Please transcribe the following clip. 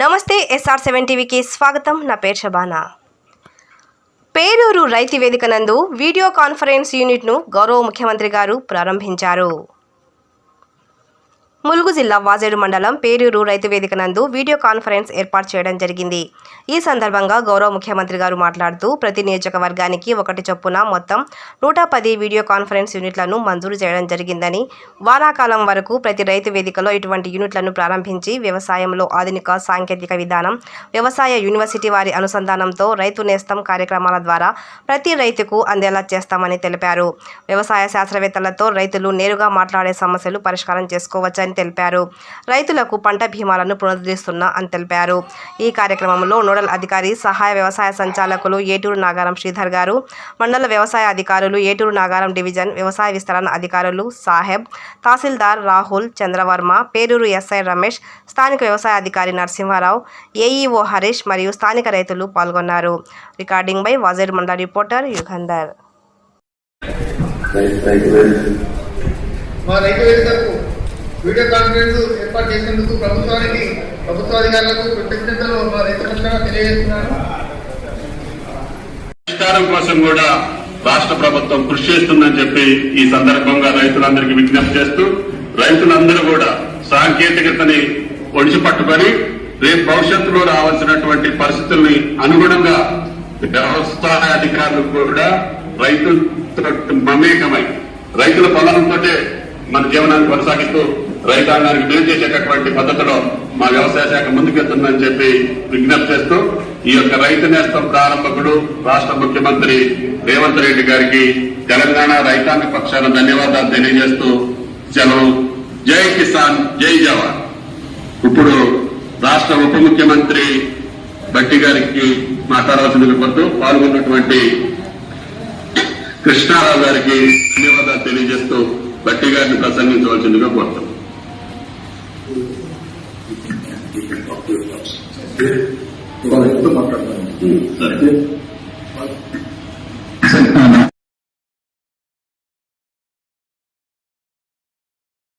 నమస్తే SR seven టీవీకి స్వాగతం. నా పేరు శబానా పేరూరు రైతు వేదిక నందు వీడియో కాన్ఫరెన్స్ యూనిట్ను గౌరవ ముఖ్యమంత్రి గారు ప్రారంభించారు. ములుగు జిల్లా వాజేడు మండలం పేరూరు రైతు వేదిక నందు వీడియో కాన్ఫరెన్స్ ఏర్పాటు చేయడం జరిగింది. ఈ సందర్భంగా గౌరవ ముఖ్యమంత్రి గారు మాట్లాడుతూ ప్రతి నియోజకవర్గానికి ఒకటి చొప్పున మొత్తం నూట పది వీడియో కాన్ఫరెన్స్ యూనిట్లను మంజూరు చేయడం జరిగిందని వానాకాలం వరకు ప్రతి రైతు వేదికలో ఇటువంటి యూనిట్లను ప్రారంభించి వ్యవసాయంలో ఆధునిక సాంకేతిక విధానం వ్యవసాయ యూనివర్సిటీ వారి అనుసంధానంతో రైతు నేస్తం కార్యక్రమాల ద్వారా ప్రతి రైతుకు అందేలా చేస్తామని తెలిపారు. వ్యవసాయ శాస్త్రవేత్తలతో రైతులు నేరుగా మాట్లాడే సమస్యలు పరిష్కారం చేసుకోవచ్చని తెలిపారు. రైతులకు పంట భీమాలను పునరుద్ధరిస్తున్నా అని తెలిపారు. ఈ కార్యక్రమంలో నోడల్ అధికారి సహాయ వ్యవసాయ సంచాలకులు ఏటూరు నాగారం శ్రీధర్ గారు మండల వ్యవసాయ అధికారులు ఏటూరు నాగారం డివిజన్ వ్యవసాయ విస్తరణ అధికారులు సాహెబ్ తహసీల్దార్ రాహుల్ చంద్రవర్మ పేరూరు ఎస్ఐ రమేష్ స్థానిక వ్యవసాయ అధికారి నరసింహారావు ఏఈఓ హరీష్ మరియు స్థానిక రైతులు పాల్గొన్నారు. రికార్డింగ్ బై వాజేడ్ మండల రిపోర్టర్ యుగంధర్. వీడియో కాన్ఫరెన్స్ ఏర్పాటు చేసినందుకు ప్రభుత్వానికి ప్రభుత్వాధికారులకు కృతజ్ఞతలు మా తెలియజేస్తున్నాను. పరిష్కారం కోసం కూడా రాష్ట్ర ప్రభుత్వం కృషి చేస్తుందని చెప్పి ఈ సందర్భంగా రైతులందరికీ విజ్ఞప్తి చేస్తూ రైతులందరూ కూడా సాంకేతికతని ఒడిచి పట్టుకొని రేపు భవిష్యత్తులో రావాల్సినటువంటి పరిస్థితుల్ని అనుగుణంగా వ్యవసాయ అధికారులు కూడా రైతులతో మమేకమై రైతుల పొలంతో మన జీవనాన్ని కొనసాగిస్తూ రైతాంగానికి మేలు చేసేటటువంటి పద్ధతిలో మా వ్యవసాయ శాఖ ముందుకెళ్తుందని చెప్పి విజ్ఞప్తి చేస్తూ ఈ యొక్క రైతు నేస్తం ప్రారంభకుడు రాష్ట్ర ముఖ్యమంత్రి రేవంత్ రెడ్డి గారికి తెలంగాణ రైతాంగ పక్షాన ధన్యవాదాలు తెలియజేస్తూ సెలవు. జై కిసాన్ జై జవాన్. ఇప్పుడు రాష్ట్ర ఉప ముఖ్యమంత్రి బట్టి గారికి మాట్లాడవలసిందిగా కోరుతూ పాల్గొన్నటువంటి కృష్ణారావు గారికి ధన్యవాదాలు తెలియజేస్తూ బట్టి గారిని ప్రసంగించవలసిందిగా కోరుతాం っていうふうに発表したんで。